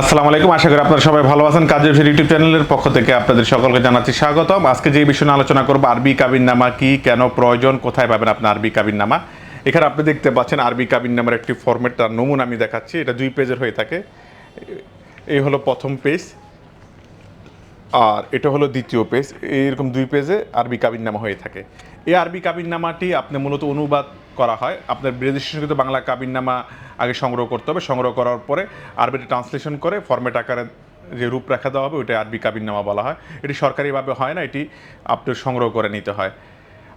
আসসালামু আলাইকুম। আশা করি আপনারা সবাই ভালো আছেন। কাজের ইউটিউব চ্যানেলের পক্ষ থেকে আপনাদের সকলকে জানাচ্ছি স্বাগতম। আজকে যে বিষয় নিয়ে আলোচনা করব, আরবি কাবিন নামা কি, কেন প্রয়োজন, কোথায় পাবেন আপনি আরবি কাবিন নামা এখানে আপনি দেখতে পাচ্ছেন আরবি কাবিন নামার একটি ফরম্যাট তার নমুনা আমি দেখাচ্ছি। এটা দুই পেজের হয়ে থাকে। এই হলো প্রথম পেজ আর এটা হলো দ্বিতীয় পেজ এইরকম দুই পেজে আরবি কাবিননামা হয়ে থাকে। এই আরবি কাবিননামাটি আপনি মূলত অনুবাদ করা হয়। আপনার রেজিস্ট্রেশনকৃত বাংলা কাবিননামা আগে সংগ্রহ করতে হবে। সংগ্রহ করার পরে আরবিতে ট্রান্সলেশন করে ফর্মেট আকারে যে রূপ রূপরেখা দেওয়া হবে ওইটা আরবি কাবিননামা বলা হয়। এটি সরকারিভাবে হয় না, এটি আপনার সংগ্রহ করে নিতে হয়।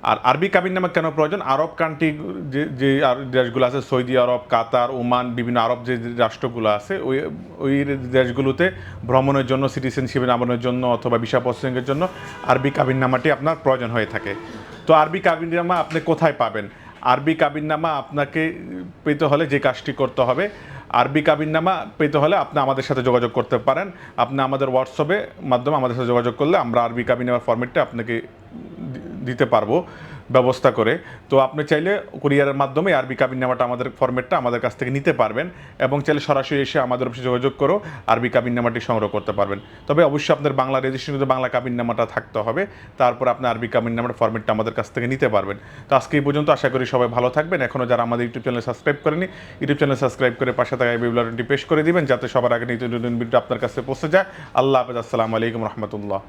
আর আরবি কাবিননামা কেন প্রয়োজন? আরব কান্ট্রি যে যে দেশগুলো আছে, সৌদি আরব, কাতার, ওমান, বিভিন্ন আরব যে রাষ্ট্রগুলো আছে, ওই ওই দেশগুলোতে ভ্রমণের জন্য সিটিজেনশিপের নামানোর জন্য অথবা ভিসা প্রসেসিংয়ের জন্য আরবি কাবিননামাটি আপনার প্রয়োজন হয়ে থাকে। তো আরবি কাবিননামা আপনি কোথায় পাবেন? আরবি কাবিননামা আপনাকে পেতে হলে যে কাজটি করতে হবে, আরবি কাবিননামা পেতে হলে আপনি আমাদের সাথে যোগাযোগ করতে পারেন। আপনি আমাদের হোয়াটসঅ্যাপে মাধ্যমে আমাদের সাথে যোগাযোগ করলে আমরা আরবি কাবিননামার ফর্মেটটা আপনাকে দিতে পারব ব্যবস্থা করে। তো আপনি চাইলে কুরিয়ারের মাধ্যমে আরবি কাবিননামাটা আমাদের ফর্মেটটা আমাদের কাছ থেকে নিতে পারবেন এবং চাইলে সরাসরি এসে আমাদের অফিসে যোগাযোগ করো আরবি কাবিননামাটি সংগ্রহ করতে পারবেন। তবে অবশ্যই আপনার বাংলা রেজিস্ট্রেশন বাংলা কাবিননামাটা থাকতে হবে। তারপর আপনি আরবি কাবিননামার ফর্মেটটা আমাদের কাছ থেকে নিতে পারবেন। তো আজকে এই পর্যন্ত আশা করি সবাই ভালো থাকবেন। এখনও যারা আমাদের ইউটিউব চ্যানেল সাবস্ক্রাইব করেনি ইউটিউব চ্যানেল সাবস্ক্রাইব করে পাশে থাকা বিবলারটি পেশ করে দিবেন, যাতে সবার আগে নিত্য নতুন ভিডিও আপনার কাছে পৌঁছে যায়। আল্লাহ হাফেজ। আসসালামু আলাইকুম রহমতুল্লাহ।